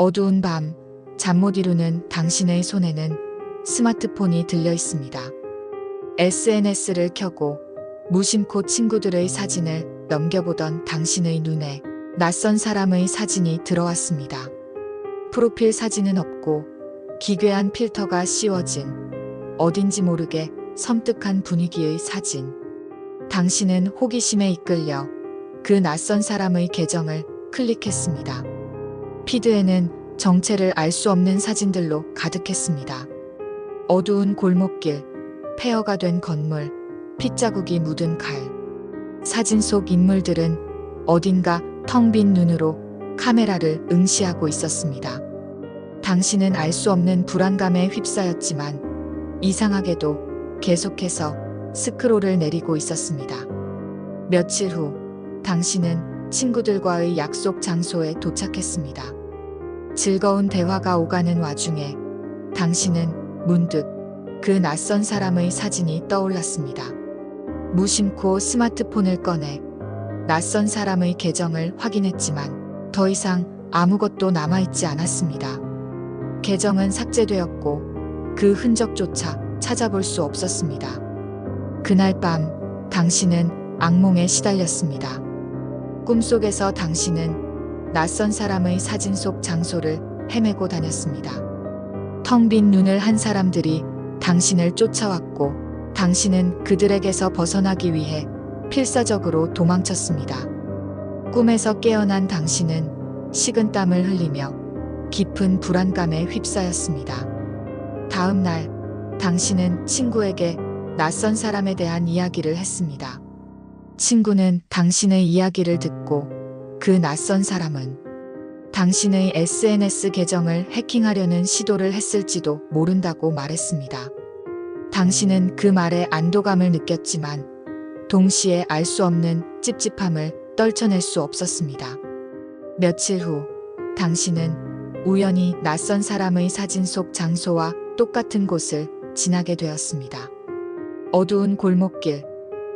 어두운 밤, 잠 못 이루는 당신의 손에는 스마트폰이 들려 있습니다. SNS를 켜고 무심코 친구들의 사진을 넘겨보던 당신의 눈에 낯선 사람의 사진이 들어왔습니다. 프로필 사진은 없고 기괴한 필터가 씌워진 어딘지 모르게 섬뜩한 분위기의 사진. 당신은 호기심에 이끌려 그 낯선 사람의 계정을 클릭했습니다. 피드에는 정체를 알 수 없는 사진들로 가득했습니다. 어두운 골목길, 폐허가 된 건물, 핏자국이 묻은 칼. 사진 속 인물들은 어딘가 텅 빈 눈으로 카메라를 응시하고 있었습니다. 당신은 알 수 없는 불안감에 휩싸였지만 이상하게도 계속해서 스크롤을 내리고 있었습니다. 며칠 후 당신은 친구들과의 약속 장소에 도착했습니다. 즐거운 대화가 오가는 와중에 당신은 문득 그 낯선 사람의 사진이 떠올랐습니다. 무심코 스마트폰을 꺼내 낯선 사람의 계정을 확인했지만 더 이상 아무것도 남아있지 않았습니다. 계정은 삭제되었고 그 흔적조차 찾아볼 수 없었습니다. 그날 밤 당신은 악몽에 시달렸습니다. 꿈속에서 당신은 낯선 사람의 사진 속 장소를 헤매고 다녔습니다. 텅 빈 눈을 한 사람들이 당신을 쫓아왔고 당신은 그들에게서 벗어나기 위해 필사적으로 도망쳤습니다. 꿈에서 깨어난 당신은 식은 땀을 흘리며 깊은 불안감에 휩싸였습니다. 다음 날 당신은 친구에게 낯선 사람에 대한 이야기를 했습니다. 친구는 당신의 이야기를 듣고 그 낯선 사람은 당신의 SNS 계정을 해킹하려는 시도를 했을지도 모른다고 말했습니다. 당신은 그 말에 안도감을 느꼈지만 동시에 알 수 없는 찝찝함을 떨쳐낼 수 없었습니다. 며칠 후 당신은 우연히 낯선 사람의 사진 속 장소와 똑같은 곳을 지나게 되었습니다. 어두운 골목길,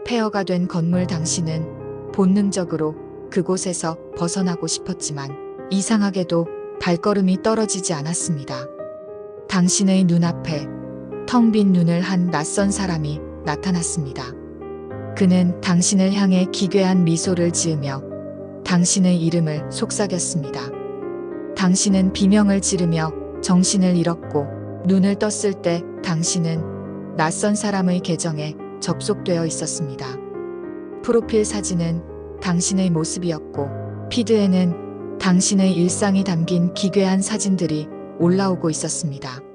폐허가 된 건물 당신은 본능적으로 그곳에서 벗어나고 싶었지만 이상하게도 발걸음이 떨어지지 않았습니다. 당신의 눈앞에 텅 빈 눈을 한 낯선 사람이 나타났습니다. 그는 당신을 향해 기괴한 미소를 지으며 당신의 이름을 속삭였습니다. 당신은 비명을 지르며 정신을 잃었고 눈을 떴을 때 당신은 낯선 사람의 계정에 접속되어 있었습니다. 프로필 사진은 당신의 모습이었고 피드에는 당신의 일상이 담긴 기괴한 사진들이 올라오고 있었습니다.